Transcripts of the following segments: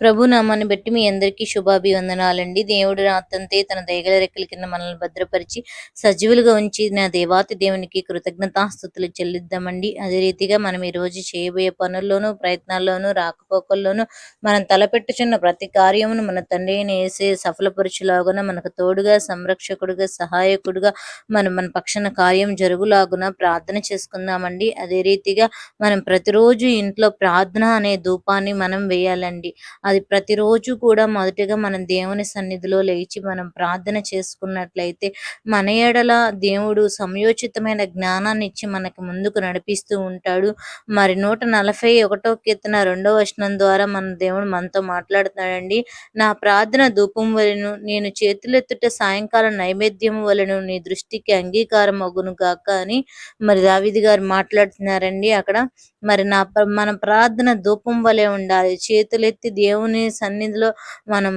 ప్రభు నామాన్ని బట్టి మీ అందరికీ శుభాభివందనాలండి. దేవుడు రాతంతే తన దయగల రెక్కల కింద మనల్ని భద్రపరిచి సజీవులుగా ఉంచి నా దేవాతి దేవునికి కృతజ్ఞతాస్థుతులు చెల్లిద్దామండి. అదే రీతిగా మనం ఈ రోజు చేయబోయే పనుల్లోనూ ప్రయత్నాల్లోనూ రాకపోకల్లోనూ మనం తలపెట్టుచున్న ప్రతి కార్యమును మన తండ్రిని వేసే సఫలపరుచులాగున మనకు తోడుగా సంరక్షకుడుగా సహాయకుడుగా మనం మన పక్షన కార్యం జరుగులాగున ప్రార్థన చేసుకుందామండి. అదే రీతిగా మనం ప్రతిరోజు ఇంట్లో ప్రార్థన అనే ధూపాన్ని మనం వేయాలండి. అది ప్రతిరోజు కూడా మొదటిగా మనం దేవుని సన్నిధిలో లేచి మనం ప్రార్థన చేసుకున్నట్లయితే మన ఎడల దేవుడు సమయోచితమైన జ్ఞానాన్ని ఇచ్చి మనకు ముందుకు నడిపిస్తూ ఉంటాడు. మరి నూట నలభై ఒకటో కీర్తన రెండో వచనం ద్వారా మన దేవుడు మనతో మాట్లాడుతున్నాడండి. నా ప్రార్థన ధూపం వలను నేను చేతులెత్తుట సాయంకాలం నైవేద్యం వలను నీ దృష్టికి అంగీకారం అగును గాక అని మరి దావిది గారు మాట్లాడుతున్నారండి అక్కడ. మరి నా మన ప్రార్థన ధూపం వలె ఉండాలి. చేతులెత్తి దేవుని దేవుని సన్నిధిలో మనం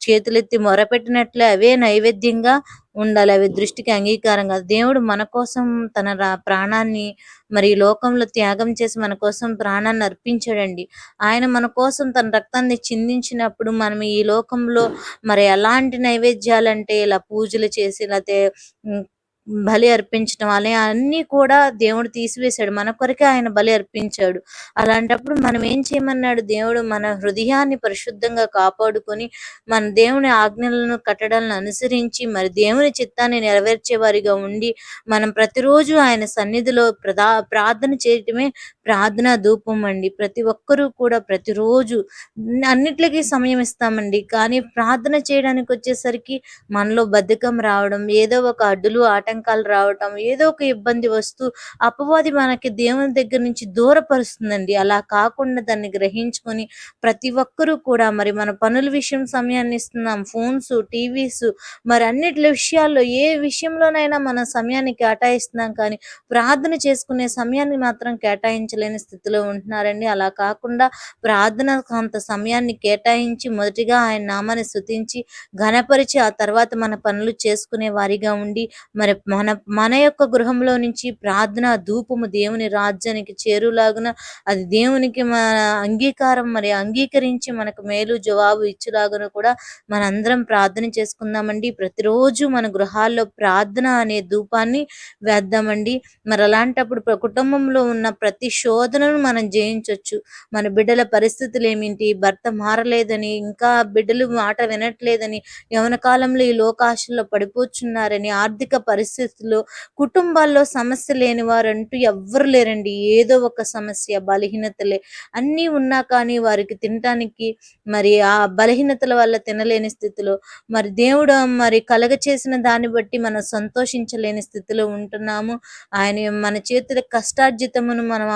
చేతులెత్తి మొరపెట్టినట్లే అవే నైవేద్యంగా ఉండాలి. అవి దృష్టికి అంగీకారంగా దేవుడు మన కోసం తన ప్రాణాన్ని మరి లోకంలో త్యాగం చేసి మన కోసం ప్రాణాన్ని అర్పించాడండి. ఆయన మన కోసం తన రక్తాన్ని చిందించినప్పుడు మనం ఈ లోకంలో మరి ఎలాంటి నైవేద్యాలంటే ఇలా పూజలు చేసి లేకపోతే బలి అర్పించడం అలా అన్ని కూడా దేవుడు తీసివేశాడు. మన కొరకే ఆయన బలి అర్పించాడు. అలాంటప్పుడు మనం ఏం చేయమన్నాడు? దేవుడు మన హృదయాన్ని పరిశుద్ధంగా కాపాడుకొని మన దేవుని ఆజ్ఞలను కట్టడాలను అనుసరించి మరి దేవుని చిత్తాన్ని నెరవేర్చే వారిగా ఉండి మనం ప్రతిరోజు ఆయన సన్నిధిలో ప్రదా ప్రార్థన చేయటమే ప్రార్థన ధూపం అండి. ప్రతి ఒక్కరూ కూడా ప్రతిరోజు అన్నిట్లకి సమయం ఇస్తామండి. కానీ ప్రార్థన చేయడానికి వచ్చేసరికి మనలో బద్ధకం రావడం ఏదో ఒక అడ్డులు ఆటంకాలు రావడం ఏదో ఒక ఇబ్బంది వస్తూ అపవాది మనకి దేవుని దగ్గర నుంచి దూరపరుస్తుందండి. అలా కాకుండా దాన్ని గ్రహించుకొని ప్రతి ఒక్కరూ కూడా మరి మన పనుల విషయం సమయాన్ని ఇస్తున్నాం. ఫోన్స్ టీవీస్ మరి అన్నిటి విషయాల్లో ఏ విషయంలోనైనా మన సమయాన్ని కేటాయిస్తున్నాం. కానీ ప్రార్థన చేసుకునే సమయాన్ని మాత్రం కేటాయించ భరించలేని స్థితిలో ఉంటున్నారండి అలా కాకుండా ప్రార్థన కొంత సమయాన్ని కేటాయించి మొదటిగా ఆయన నామాన్ని స్థుతించి ఘనపరిచి ఆ తర్వాత మన పనులు చేసుకునే వారిగా ఉండి మరి మన మన యొక్క గృహంలో నుంచి ప్రార్థన ధూపము దేవుని రాజ్యానికి చేరులాగున అది దేవునికి మన అంగీకారం మరి అంగీకరించి మనకు మేలు జవాబు ఇచ్చేలాగున కూడా మనందరం ప్రార్థన చేసుకుందామండి. ప్రతిరోజు మన గృహాల్లో ప్రార్థన అనే ధూపాన్ని వేద్దామండి. మరి అలాంటప్పుడు కుటుంబంలో ఉన్న ప్రతి శోధనను మనం జయించవచ్చు మన బిడ్డల పరిస్థితులు ఏమిటి భర్త మారలేదని ఇంకా బిడ్డలు మాట వినట్లేదని యవన కాలంలో ఈ లోకాశల్లో పడిపోచున్నారని ఆర్థిక పరిస్థితుల్లో కుటుంబాల్లో సమస్య లేని వారంటూ ఎవ్వరు లేరండి. ఏదో ఒక సమస్య బలహీనతలే. అన్నీ ఉన్నా కానీ వారికి తినటానికి మరి ఆ బలహీనతల వల్ల తినలేని స్థితిలో మరి దేవుడు మరి కలగ చేసిన దాన్ని బట్టి మనం సంతోషించలేని స్థితిలో ఉంటున్నాము. ఆయన మన చేతుల కష్టార్జితమును మనం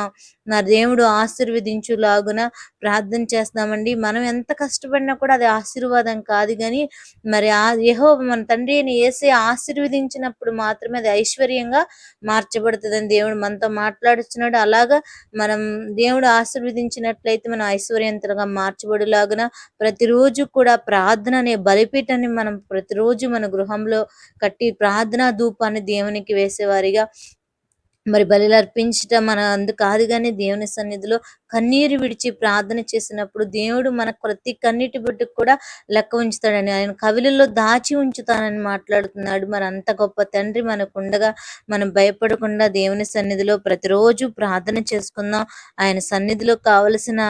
నా దేవుడు ఆశీర్వదించులాగున ప్రార్థన చేస్తామండి. మనం ఎంత కష్టపడినా కూడా అది ఆశీర్వాదం కాదు కానీ మరి ఆ యహో మన తండ్రిని వేసే ఆశీర్వదించినప్పుడు మాత్రమే అది ఐశ్వర్యంగా మార్చబడుతుందని దేవుడు మనతో మాట్లాడుతున్నాడు అలాగా మనం దేవుడు ఆశీర్వదించినట్లయితే మనం ఐశ్వర్యంతలుగా మార్చబడులాగున ప్రతిరోజు కూడా ప్రార్థన అనే బలిపీఠాన్ని మనం ప్రతిరోజు మన గృహంలో కట్టి ప్రార్థనా ధూపాన్ని దేవునికి వేసేవారిగా మరి బలిలు అర్పించటం మన అందు కాదు కానీ దేవుని సన్నిధిలో కన్నీరు విడిచి ప్రార్థన చేసినప్పుడు దేవుడు మన ప్రతి కన్నీటి బిడ్డకు కూడా లెక్క ఉంచుతాడని ఆయన కవిలలో దాచి ఉంచుతానని మాట్లాడుతున్నాడు. మరి అంత గొప్ప తండ్రి మనకు ఉండగా మనం భయపడకుండా దేవుని సన్నిధిలో ప్రతిరోజు ప్రార్థన చేసుకుందాం. ఆయన సన్నిధిలో కావలసిన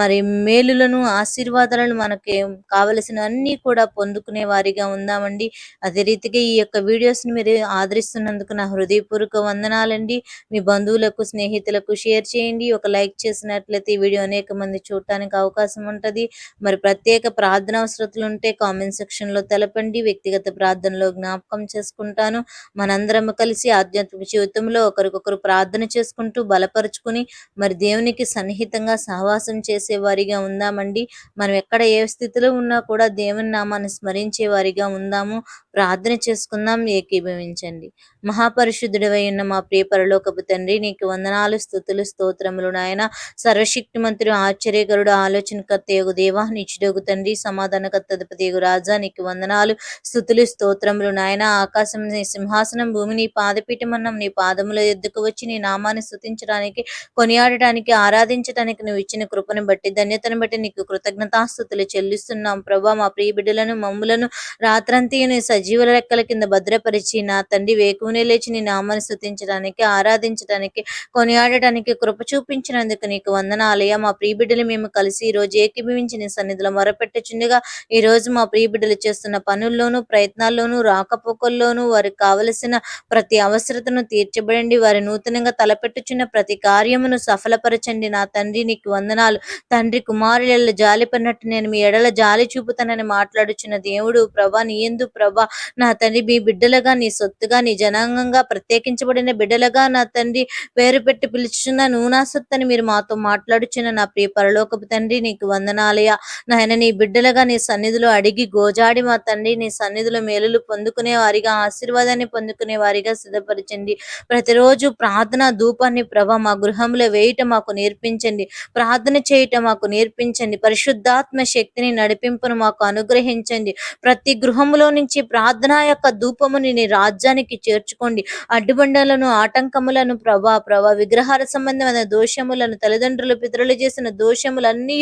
మరి మేలులను ఆశీర్వాదాలను మనకి కావలసిన అన్ని కూడా పొందుకునే వారిగా ఉందామండి. అదే రీతిగా ఈ యొక్క వీడియోస్ని మీరు ఆదరిస్తున్నందుకు నా హృదయపూర్వక వందనాలండి. మీ బంధువులకు స్నేహితులకు షేర్ చేయండి. ఒక లైక్ చేసినట్లయితే ఈ వీడియో అనేక మంది చూడటానికి అవకాశం ఉంటుంది. మరి ప్రత్యేక ప్రార్థన అవసరతలు ఉంటే కామెంట్ సెక్షన్లో తెలపండి. వ్యక్తిగత ప్రార్థనలో జ్ఞాపకం చేసుకుంటాను. మనందరం కలిసి ఆధ్యాత్మిక జీవితంలో ఒకరికొకరు ప్రార్థన చేసుకుంటూ బలపరుచుకుని మరి దేవునికి సన్నిహితంగా సహవాసం చేసే వారిగా ఉందామండి. మనం ఎక్కడ ఏ స్థితిలో ఉన్నా కూడా దేవుని నామాన్ని స్మరించే వారిగా ఉందాము. ప్రార్థన చేసుకుందాం. ఏకీభవించండి. మహాపరిశుద్ధుడివై ఉన్న మా ప్రియ పరలోకపు తండ్రి నీకు వందనాలు స్థుతులు స్తోత్రములు నాయన. సర్వశక్తిమంతుడు ఆశ్చర్యకరుడు ఆలోచనకర్త యొగు దేవా నిచ్చుడగు తండ్రి సమాధానకర్త అధిపతి రాజా నీకు వందనాలు స్థుతులు స్తోత్రములు నాయన. ఆకాశం నీ సింహాసనం భూమి నీ పాదపీఠమన్నం నీ పాదముల ఎద్దుకు వచ్చి నీ నామాన్ని స్థుతించడానికి కొనియాడటానికి ఆరాధించడానికి నువ్వు ఇచ్చిన కృపను బట్టి ధన్యతను బట్టి నీకు కృతజ్ఞతాస్థుతులు చెల్లిస్తున్నాం. ప్రభా మా ప్రియ బిడ్డలను మమ్ములను రాత్రంతి సజీవుల రెక్కల కింద భద్రపరిచి నా తండ్రి వేకునే లేచి నీ నామాన్ని స్థుతించడానికి ఆరాధించడానికి కొనియాడటానికి కృప చూపించినందుకు నీకు వందనాలయ మా ప్రియ బిడ్డలు మేము కలిసి ఈ రోజు ఏకీభవించి నీ సన్నిధిలో మొరపెట్టుచుండగా ఈ రోజు మా ప్రియ బిడ్డలు చేస్తున్న పనుల్లోనూ ప్రయత్నాల్లోనూ రాకపోకల్లోనూ వారికి కావలసిన ప్రతి అవసరతను తీర్చబడండి. వారి నూతనంగా తలపెట్టుచున్న ప్రతి కార్యమును సఫలపరచండి. నా తండ్రి నీకు వందనాలు. తండ్రి కుమారుల జాలిపడినట్టు నేను మీ ఎడల జాలి చూపుతానని మాట్లాడుచున్న దేవుడు ప్రభా నీ ఎందు ప్రభా నా తండ్రి మీ బిడ్డలుగా నీ సొత్తుగా నీ జనాంగంగా ప్రత్యేకించబడిన బిడ్డలుగా నా తండ్రి పేరు పెట్టి పిలుచున్న నూనాసత్తని మీరు మాతో మాట్లాడుచున్న నా ప్రియ పరలోకపు తండ్రి నీకు వందనాలయ నాయన నీ బిడ్డలుగా నీ సన్నిధిలో అడిగి గోజాడి మా తండ్రి నీ సన్నిధిలో మేలులు పొందుకునే వారిగా ఆశీర్వాదాన్ని పొందుకునే వారిగా సిద్ధపరచండి. ప్రతిరోజు ప్రార్థన ధూపాన్ని ప్రభ మా గృహంలో వేయటం మాకు నేర్పించండి. ప్రార్థన చేయటం మాకు నేర్పించండి. పరిశుద్ధాత్మ శక్తిని నడిపింపును మాకు అనుగ్రహించండి. ప్రతి గృహములో నుంచి ప్రార్థన యొక్క ధూపముని నీ రాజ్యానికి చేర్చుకోండి అడ్డుబండలను ఆటంకములను ప్రభా ప్రభా విగ్రహాల సంబంధమైన దోషములను తల్లిదండ్రులు పితరులు చేసిన దోషములన్నీ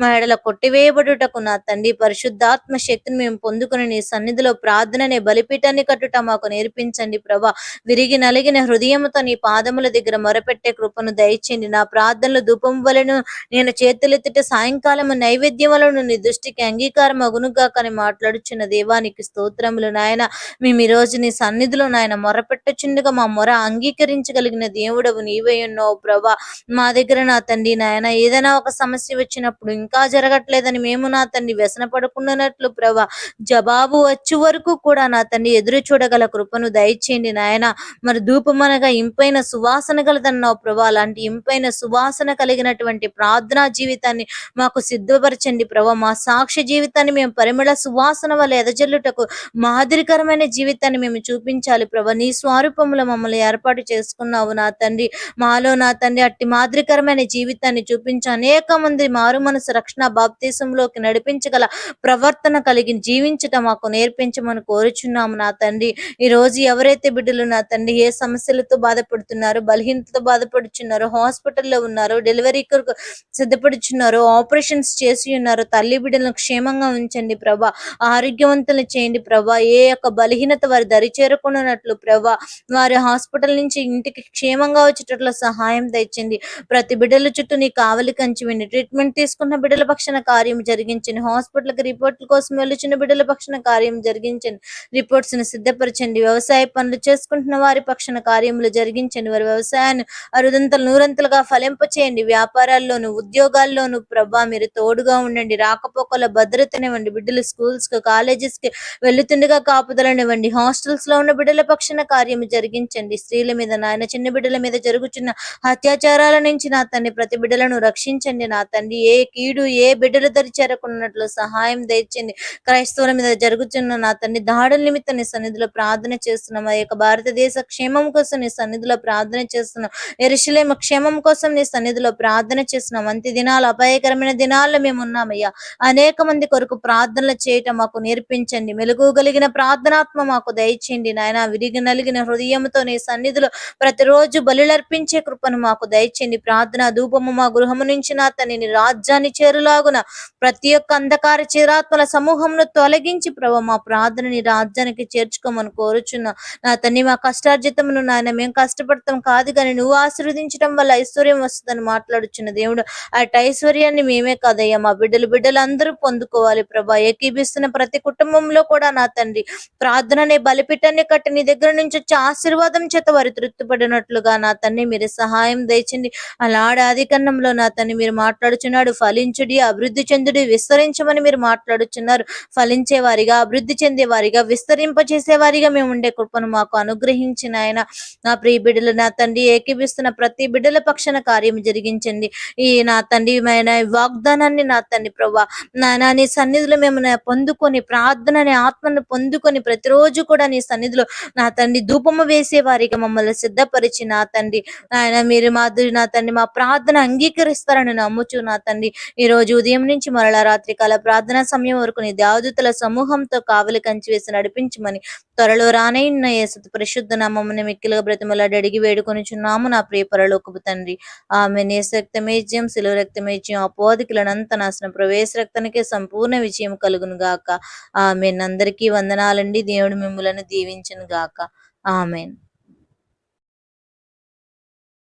మా ఎడల కొట్టివేయబడుటకు నా తండ్రి పరిశుద్ధాత్మ శక్తిని మేము పొందుకుని నీ సన్నిధిలో ప్రార్థననే బలిపీఠాన్ని కట్టుట మాకు నేర్పించండి ప్రభా. విరిగి నలిగిన హృదయముతో నీ పాదముల దగ్గర మొరపెట్టే కృపను దయచేయండి. నా ప్రార్థనలు ధూపం వలను నేను చేతులెత్తిట సాయంకాలము నైవేద్యములను నీ దృష్టికి అంగీకారం అగునుగాకని మాట్లాడుచున్న దేవానికి స్తోత్రములు నాయన. మేము ఈ రోజు నీ సన్నిధిలో నాయన మొరపెట్టుచుండగా మా మొర అంగీకరించగలిగిన దేవుడవు నీవే ఉన్నావు ప్రభా. మా దగ్గర నా తండ్రి నాయన ఏదైనా ఒక సమస్య వచ్చినప్పుడు ఇంకా జరగట్లేదని మేము నా తండ్రి వ్యసన పడుకున్నట్లు ప్రభా. జవాబు వచ్చే వరకు కూడా నా తండ్రి ఎదురు చూడగల కృపను దయచేయండి నాయన. మరి ధూపమనగా ఇంపైన సువాసన గలదన్నావు ప్రభా. అలాంటి ఇంపైన సువాసన కలిగినటువంటి ప్రార్థనా జీవితాన్ని మాకు సిద్ధపరచండి ప్రభా. మా సాక్షి జీవితాన్ని మేము పరిమళ సువాసన వల్ల ఎదజల్లుటకు మాదిరికరమైన జీవితాన్ని మేము చూపించాలి ప్రభా. నీ స్వరూపంలో మమ్మల్ని ఏర్పాటు చేసుకున్నావు నా తండ్రి. మాలో నా తండ్రి అట్టి మాదిరికరమైన జీవితాన్ని చూపించి. అనేక మంది మారు మనసు రక్షణ బాప్తీసంలోకి నడిపించగల ప్రవర్తన కలిగి జీవించటం మాకు నేర్పించమని కోరుచున్నాము నా తండ్రి. ఈ రోజు ఎవరైతే బిడ్డలు నా తండ్రి ఏ సమస్యలతో బాధపడుతున్నారో బలహీనతతో బాధపడుచున్నారో హాస్పిటల్లో ఉన్నారో డెలివరీ కొరకు సిద్ధపడుచున్నారో ఆపరేషన్స్ చేసి ఉన్నారో తల్లి బిడ్డలను క్షేమంగా ఉంచండి ప్రభా. ఆరోగ్యవంతులు చేయండి ప్రభా. ఏ యొక్క బలహీనత వారి దరి చేరుకున్నట్లు ప్రభా. వారి హాస్పిటల్ నుంచి ఇంటికి క్షేమంగా వచ్చేటట్లు సహాయం తెచ్చింది. ప్రతి బిడ్డల చుట్టూ నీ కావలి కంచివండి ట్రీట్మెంట్ తీసుకున్న బిడ్డల పక్షణ కార్యం జరిగించండి హాస్పిటల్కి రిపోర్ట్ల కోసం వెళ్ళుచున్న బిడ్డల పక్షణ కార్యం జరిగించండి రిపోర్ట్స్ను సిద్ధపరచండి. వ్యవసాయ పనులు చేసుకుంటున్న వారి పక్షణ కార్యములు జరిగించండి. వారి వ్యవసాయాన్ని అరుదంతలు నూరంతలుగా ఫలింపచేయండి వ్యాపారాల్లోను ఉద్యోగాల్లోను ప్రభా మీరు తోడుగా ఉండండి. రాకపోకల భద్రతనివ్వండి బిడ్డలు స్కూల్స్కి కాలేజెస్కి వెళ్తుండగా కాపుదలనివ్వండి హాస్టల్స్లో ఉన్న బిడ్డల పక్షణ కార్యము జరిగించండి. స్త్రీల మీద నాయన చిన్న బిడ్డల మీద జరుగుతున్న అత్యాచారాల నుంచి నా తండ్రి ప్రతి బిడ్డలను రక్షించండి. నా తండ్రి ఏ కీడు ఏ బిడ్డలు దరి చేరకున్నట్లు సహాయం తెచ్చండి క్రైస్తవుల మీద జరుగుతున్న నా తండ్రి దాడుల నిమిత్తం నీ సన్నిధిలో ప్రార్థన చేస్తున్నాం. ఆ యొక్క భారతదేశ క్షేమం కోసం నీ సన్నిధిలో ప్రార్థన చేస్తున్నాం. ఎరుషలేమ క్షేమం కోసం నీ సన్నిధిలో ప్రార్థన చేస్తున్నాం. అంత్య దినాలు అపాయకరమైన దినాల్లో మేము ఉన్నామయ్యా. అనేక మంది కొరకు ప్రార్థనలు చేయటం మాకు నేర్పించండి. మెలుగుగలిగిన ప్రార్థనాత్మ మాకు దయచేయండి. నాయన విరిగిన నలిగిన హృదయంతో నీ సన్నిధిలో ప్రతిరోజు బలులర్పించే కృపను మాకు దయచేయండి. ప్రార్థన ధూపము మా గృహము నుంచి నా తని రాజ్యాన్ని చేరులాగున ప్రతి ఒక్క అంధకార చిరాత్మల సమూహంను తొలగించి ప్రభు మా ప్రార్థనని రాజ్యానికి చేర్చుకోమని కోరుచున్నా నా తన్ని మా కష్టార్జితమును నాయన మేము కష్టపడతాం కాదు కానీ నువ్వు ఆశీర్వదించడం వల్ల ఐశ్వర్యం వస్తుందని మాట్లాడుచున్న దేవుడు. అటు ఐశ్వర్యాన్ని మేమే కాదయ్యా మా బిడ్డలు బిడ్డలు అందరూ పొందుకోవాలి ప్రభా. ఏకీభిస్తున్న ప్రతి కుటుంబంలో కూడా నా తండ్రి ప్రార్థననే బలిపీఠాన్ని కట్టి నీ దగ్గర నుంచి వచ్చే ఆశీర్వాదం చేత వారు తృప్తిపడినట్లుగా నా తండ్రి మీరు సహాయం దయచండి. అలాడ ఆది కన్నంలో నా తన్ని మీరు మాట్లాడుచున్నాడు. ఫలించుడి అభివృద్ధి చెందుడి విస్తరించమని మీరు మాట్లాడుచున్నారు. ఫలించే వారిగా అభివృద్ధి చెందే వారిగా విస్తరింప చేసే వారిగా మేము ఉండే కృపను మాకు అనుగ్రహించిన ఆయన నా ప్రియ బిడ్డలు నా తండ్రి ఏకీభిస్తున్న ప్రతి బిడ్డల పక్షన కార్యం జరిగించండి. ఈ నా తండ్రి మైన వాగ్దానాన్ని నా తండ్రి ప్రభా నా నీ సన్నిధిలో మేము పొందుకొని ప్రార్థన అనే ఆత్మను పొందుకొని ప్రతిరోజు కూడా నీ సన్నిధిలో నా తండ్రి ధూపము వేసే వారిగా మమ్మల్ని సిద్ధపరిచి నా తండ్రి. ఆయన మీరు మా నా తండ్రి మా ప్రార్థన అంగీకరిస్తారని నమ్ముచు నా తండ్రి. ఈ రోజు ఉదయం నుంచి మరలా రాత్రి కాల ప్రార్థన సమయం వరకు నీ దేవదూతల సమూహంతో కావలి కంచి వేసి నడిపించమని త్వరలో రానైన యేసు పరిశుద్ధ నామమున మిక్కిలుగా బ్రతిమలాడి అడిగి వేడుకొనిచున్నాము నా ప్రియ పరలోకపు తండ్రి. ఆమె నేస రక్తమేజ్యం శిలువ రక్తమేజ్యం అపోదికులనంత నాశనం ప్రవేశ రక్తానికే సంపూర్ణ విజయం కలుగును గాక ఆమె అందరికీ వందనాలండి. దేవుడు మిమ్మలను దీవించను గాక ఆమెన్.